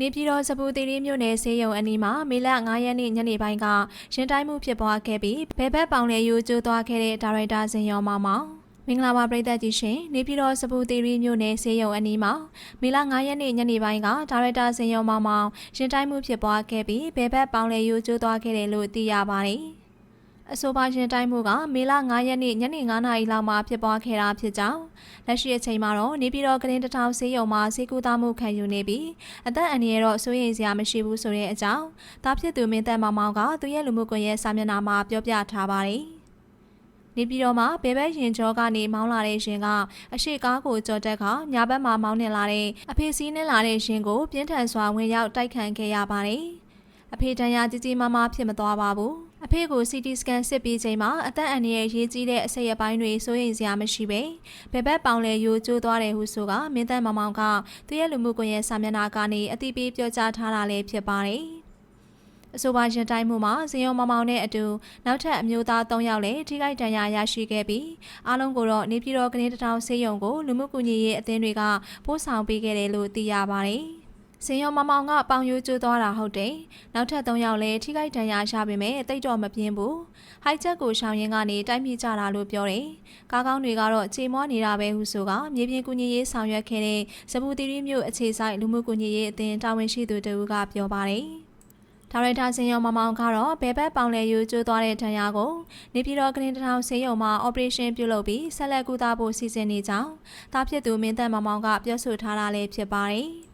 နေပြည်တော်စပူတီရီမြို့နယ်ဆေးရုံအနီးမှာမေလ9ရက်နေ့ညနေပိုင်းကရင်တိုင်းမှုဖြစ်ပွားခဲ့ပြီးဘဲဘက်ပေါင်လေယူကျိုးသွားခဲ့တဲ့ဒါရိုက်တာစင်ရောမောင်မောင်မင်္ဂလာပါပရိသတ်ကြီးရှင်နေပြည်တော်စပူတီရီမြို့နယ်ဆေးရုံအနီးမှာမေလ9ရက်နေ့ညနေပိုင်းကဒါရိုက်တာစင်ရောမောင်မောင်ရင်တိုင်းမှုဖြစ်ပွားခဲ့ပြီးဘဲဘက်ပေါင်လေယူကျိုးသွားခဲ့တယ်လို့သိရပါတယ် အဆိုပါရှင်တိုင်းမှုကမေလ9ရက်နေ့ညနေ9နာရီလောက်မှာဖြစ်ပွားခဲ့တာဖြစ်ကြောင်းလက်ရှိအချိန်မှာတော့နေပြည်တော်ကရင်တထောင်ဆေးရုံမှာဆေးကူတာမှုခံယူနေပြီးအသက်အန္တရာယ်တော့စိုးရိမ်စရာမရှိဘူးဆိုတဲ့အကြောင်းတားဖြစ်သူမင်းသက်မောင်မောင်ကသူရဲ့လူမှုကွန်ရက်စာမျက်နှာမှာပြောပြထားပါတယ်နေပြည်တော်မှာဘဲဘက်ရင်ကျော်ကနေမောင်းလာတဲ့ရှင်ကအရှိကားကိုကြော်တက်ကညာဘက်မှာမောင်းနေလာတဲ့အဖေစီးနှင်းလာတဲ့ရှင်ကိုပြင်းထန်စွာဝင်ရောက်တိုက်ခတ်ခဲ့ရပါတယ်။အဖေတန်ရာကြီးကြီးမားမားဖြစ်မသွားပါဘူး။ အဖေကို CT scan စစ်ပြီးချိန်မှာအသက်အန္တရာယ်ရေးကြီးတဲ့အစိတ်အပိုင်းတွေစိုးရိမ်စရာမရှိပဲဘယ်ဘက်ပေါင်လဲယိုကျိုးသွားတယ်ဟုဆိုကမင်းသက်မောင်မောင်ကသူရဲ့လူမှုကွန်ရက်စာမျက်နှာကနေအသိပေးပြောကြားထားတာလည်းဖြစ်ပါတယ်။အဆိုပါရင်တိုင်းမှုမှာဇင်ယုံမောင်မောင်နဲ့အတူနောက်ထပ်အမျိုးသား၃ယောက်လည်းထိခိုက်ဒဏ်ရာရရှိခဲ့ပြီးအားလုံးကိုတော့နေပြည်တော်ကနေတထောင်ဆေးရုံကိုလူမှုကူညီရေးအသင်းတွေကပို့ဆောင်ပေးခဲ့တယ်လို့သိရပါတယ်။ စင်ရောမမောင်ကပေါင်ယူကျိုးသွားတာဟုတ်တယ်။နောက်ထပ်၃ယောက်လည်းထိခိုက်ဒဏ်ရာရပေမဲ့တိတ်တော့မပြင်းဘူး။ဟိုက်ချက်ကိုရှောင်ရင်ကနေတိုက်မိကြတာလို့ပြောတယ်။ကားကောင်းတွေကတော့ခြေမွားနေတာပဲဟုဆိုကမြေပြင်ကူညီရေးဆောင်ရွက်ခဲ့တဲ့စပူတီရီမြို့အခြေဆိုင်လူမှုကူညီရေးအသင်းတာဝန်ရှိသူတဦးကပြောပါတယ်။ဒါရိုက်တာစင်ရောမမောင်ကတော့ဘဲဘက်ပေါင်လေယူကျိုးသွားတဲ့ထံရကိုနေပြည်တော်ကရင်တထောင်ဆေးရုံမှာ operation ပြုလုပ်ပြီးဆက်လက်ကုသဖို့စီစဉ်နေကြောင်းတားဖြစ်သူမင်းသက်မမောင်ကပြောဆိုထားတာလည်းဖြစ်ပါတယ်။